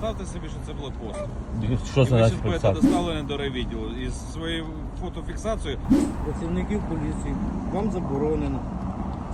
Представте собі, що це блокпост. Що І це ви значить зараз будете представити? доставлені до райвідділу. Із своєю фотофіксацією працівників поліції. Вам заборонено.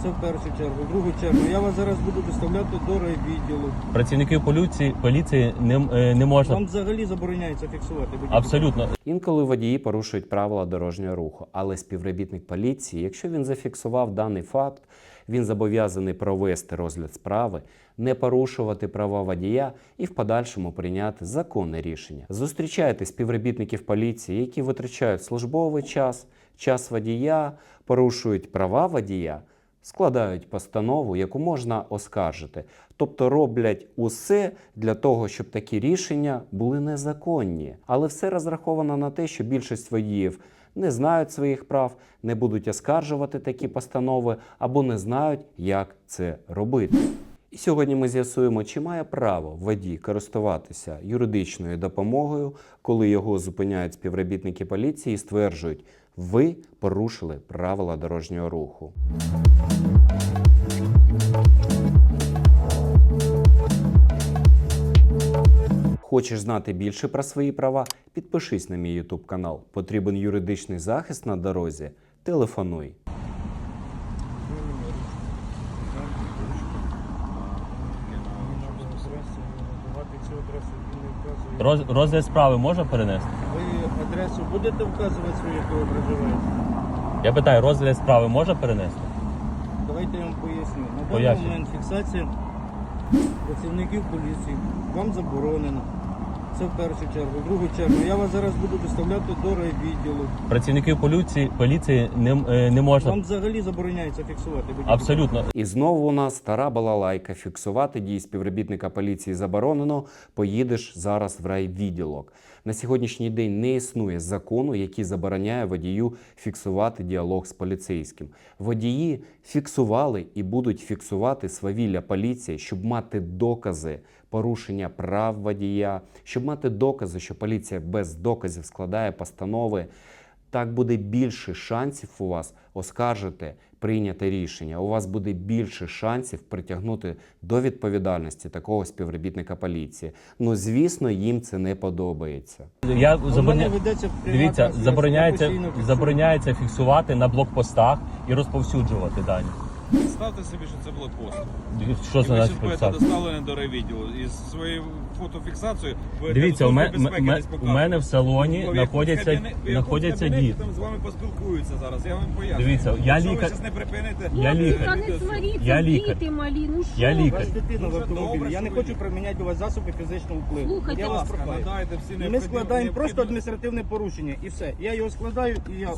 Це в першу чергу. В другу чергу я вас зараз буду доставляти до райвідділу. Працівників поліції, поліції не, е, не можна Вам взагалі забороняється фіксувати. будь-які абсолютно. Інколи водії порушують правила дорожнього руху, але співробітник поліції, якщо він зафіксував даний факт, він зобов'язаний провести розгляд справи, не порушувати права водія і в подальшому прийняти законне рішення. Зустрічайте співробітників поліції, які витрачають службовий час, час водія, порушують права водія. Складають постанову, яку можна оскаржити, тобто роблять усе для того, щоб такі рішення були незаконні. Але все розраховано на те, що більшість водіїв не знають своїх прав, не будуть оскаржувати такі постанови або не знають, як це робити. І сьогодні ми з'ясуємо, чи має право водій користуватися юридичною допомогою, коли його зупиняють співробітники поліції і стверджують, ви порушили правила дорожнього руху. Хочеш знати більше про свої права? Підпишись на мій YouTube канал. Потрібен юридичний захист на дорозі? Телефонуй. Роз, розгляд справи можна перенести? Ви адресу будете вказувати свою, яку ви проживаєте? Я питаю, розгляд справи можна перенести? Давайте я вам поясню. На даний момент фіксація працівників поліції. Вам заборонено. Це в першу чергу. В другу чергу я вас зараз буду доставляти до райвідділу. Працівників поліції, поліції не, е, не можна Вам взагалі забороняється фіксувати. будь-які абсолютно. І знову у нас стара балалайка. Фіксувати дії співробітника поліції заборонено. Поїдеш зараз в райвідділок. На сьогоднішній день не існує закону, який забороняє водію фіксувати діалог з поліцейським. Водії фіксували і будуть фіксувати свавілля поліції, щоб мати докази порушення прав водія, щоб мати докази, що поліція без доказів складає постанови. Так буде більше шансів у вас оскаржити прийняте рішення. У вас буде більше шансів притягнути до відповідальності такого співробітника поліції. Ну звісно, їм це не подобається. Я забороня... Дивіться, забороняється, забороняється фіксувати на блокпостах і розповсюджувати дані. Представте собі, що це блокпост. Що І це значить до райвідділу. Із своєю фотофіксацією ви Дивіться, у, безпеки ме- десь у показує. мене в салоні В якому знаходяться, кабіне- в якому знаходяться кабінеті діти. Там з вами поспілкуються зараз. Я вам поясню. Дивіться, я Якщо лікар- ви зараз не припините. Я лікар. Та не сваріться, Я лікар. діти малі, ну що Я ви? Лікар. вас дитина в Дуже автомобілі. Я не що хочу приміняти у вас засоби фізичного впливу. Слухайте, я Будь вас ласка, прохаю. надайте всі Ми необхідні- складаємо просто необхідні- адміністративне порушення і все. Я його складаю і я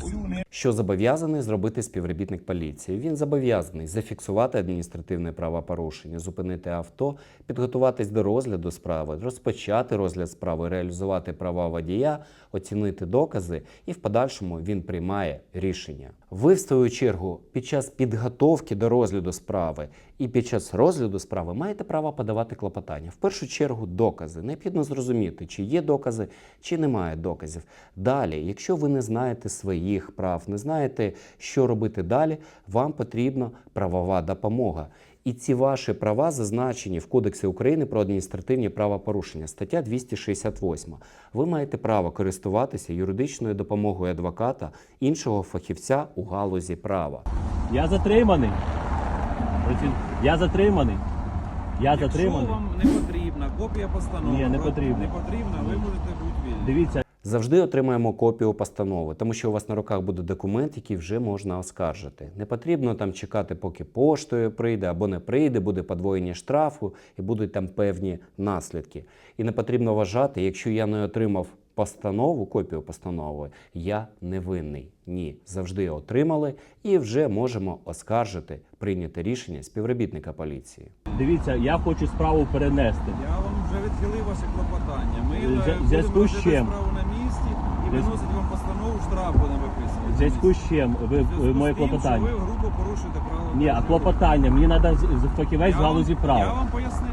Що зобов'язаний зробити співробітник поліції? Він зобов'язаний зафіксувати адміністративне правопорушення, зупинити авто, підготуватись до розгляду справи, розпочати розгляд справи, реалізувати права водія, оцінити докази, і в подальшому він приймає рішення. Ви, в свою чергу, під час підготовки до розгляду справи і під час розгляду справи маєте право подавати клопотання. В першу чергу докази. Необхідно зрозуміти, чи є докази, чи немає доказів. Далі, якщо ви не знаєте своїх прав, не знаєте, що робити далі, вам потрібна правова допомога. І ці ваші права зазначені в Кодексі України про адміністративні правопорушення, стаття 268. Ви маєте право користуватися юридичною допомогою адвоката іншого фахівця у галузі права. Я затриманий. Я затриманий. Я Якщо затриманий. вам не потрібна копія постанови, Ні, не потрібно. не потрібна, ви можете бути вільні. Дивіться, Завжди отримаємо копію постанови, тому що у вас на руках буде документ, який вже можна оскаржити. Не потрібно там чекати, поки поштою прийде або не прийде, буде подвоєння штрафу і будуть там певні наслідки. І не потрібно вважати, якщо я не отримав постанову, копію постанови, я не винний. Ні, завжди отримали і вже можемо оскаржити прийняте рішення співробітника поліції. дивіться, я хочу справу перенести. Я вам вже відхилив ваше клопотання. Ми е, будемо зв'язку з розглядати чим? справу на місці і Зв'яз- виносить вам постанову, штраф буде виписувати. В зв'язку з чим ви зв'язку ви- моє тим, що клопотання? Ви грубо порушуєте правила. Ні, а дорожнього руху. клопотання. Мені треба фахівець Я галузі права. Я вам пояснив.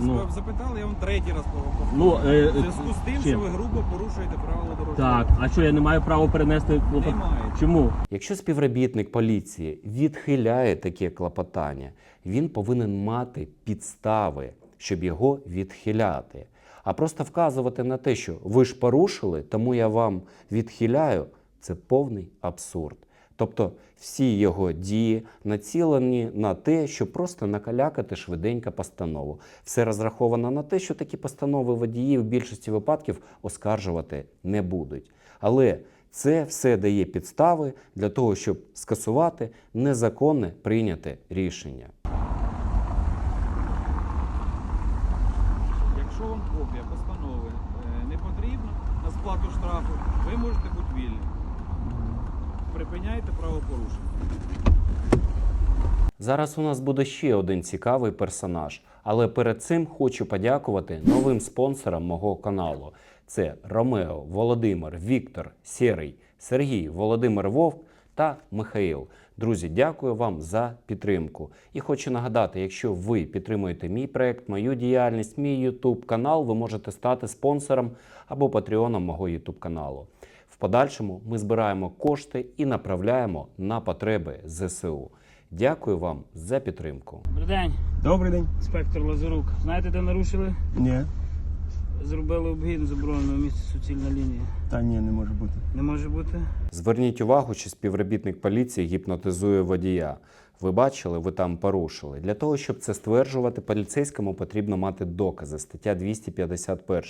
Ви Ну. запитали, я вам третій раз повторю. Ну, е, в зв'язку з тим, чим? що ви грубо порушуєте правила дорожнього Так, руху. а що я не маю права перенести клопотання? Немає. Чому? Якщо співробітник поліції відхиляє таке клопотання, він повинен мати підстави, щоб його відхиляти. А просто вказувати на те, що ви ж порушили, тому я вам відхиляю, це повний абсурд. Тобто всі його дії націлені на те, щоб просто накалякати швиденько постанову. Все розраховано на те, що такі постанови водії в більшості випадків оскаржувати не будуть. Але це все дає підстави для того, щоб скасувати незаконне прийняте рішення. Якщо вам копія постанови е, не потрібна на сплату штрафу, ви можете бути вільні. Припиняйте правопорушення. Зараз у нас буде ще один цікавий персонаж, але перед цим хочу подякувати новим спонсорам мого каналу. Це Ромео, Володимир, Віктор, Серий, Сергій, Володимир Вовк та Михаїл. Друзі, дякую вам за підтримку. І хочу нагадати, якщо ви підтримуєте мій проект, мою діяльність, мій YouTube канал, ви можете стати спонсором або патреоном мого YouTube каналу. Подальшому ми збираємо кошти і направляємо на потреби ЗСУ. Дякую вам за підтримку. Добрий день, Добрий день. інспектор Лазарук. Знаєте, де нарушили? Ні. Зробили обгін забороненого місця суцільна лінія. Та ні, не може бути. Не може бути. Зверніть увагу, що співробітник поліції гіпнотизує водія. Ви бачили, ви там порушили. Для того, щоб це стверджувати, поліцейському потрібно мати докази. Стаття 251.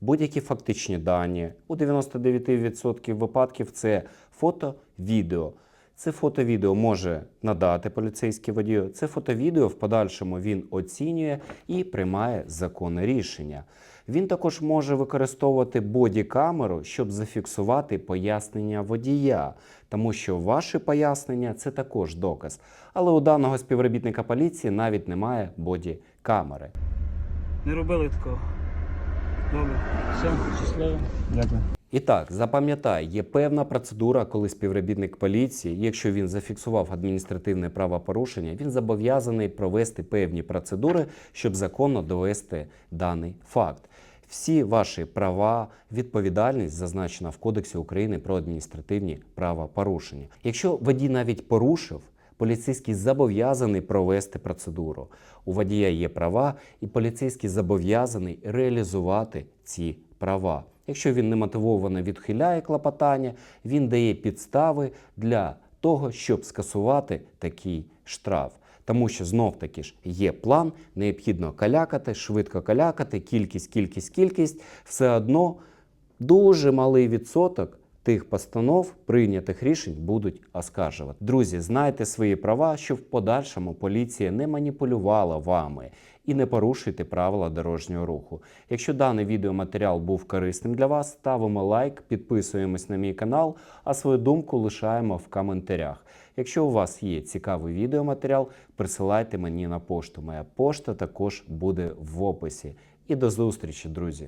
Будь-які фактичні дані у 99% випадків це фото, відео. Це фото-відео може надати поліцейський водію. Це фото-відео в подальшому він оцінює і приймає законне рішення. Він також може використовувати боді-камеру, щоб зафіксувати пояснення водія, тому що ваші пояснення це також доказ. Але у даного співробітника поліції навіть немає боді-камери. Не робили такого. Добре. Все, щасливо. Дякую. І так, запам'ятай, є певна процедура, коли співробітник поліції, якщо він зафіксував адміністративне правопорушення, він зобов'язаний провести певні процедури, щоб законно довести даний факт. Всі ваші права, відповідальність зазначена в Кодексі України про адміністративні правопорушення. Якщо водій навіть порушив, поліцейський зобов'язаний провести процедуру. У водія є права, і поліцейський зобов'язаний реалізувати ці права. Якщо він немотивовано відхиляє клопотання, він дає підстави для того, щоб скасувати такий штраф. Тому що знов таки ж є план, необхідно калякати, швидко калякати, кількість, кількість, кількість. Все одно дуже малий відсоток тих постанов, прийнятих рішень будуть оскаржувати. Друзі, знайте свої права, щоб в подальшому поліція не маніпулювала вами і не порушуйте правила дорожнього руху. Якщо даний відеоматеріал був корисним для вас, ставимо лайк, підписуємось на мій канал, а свою думку лишаємо в коментарях. Якщо у вас є цікавий відеоматеріал, присилайте мені на пошту. Моя пошта також буде в описі. І до зустрічі, друзі!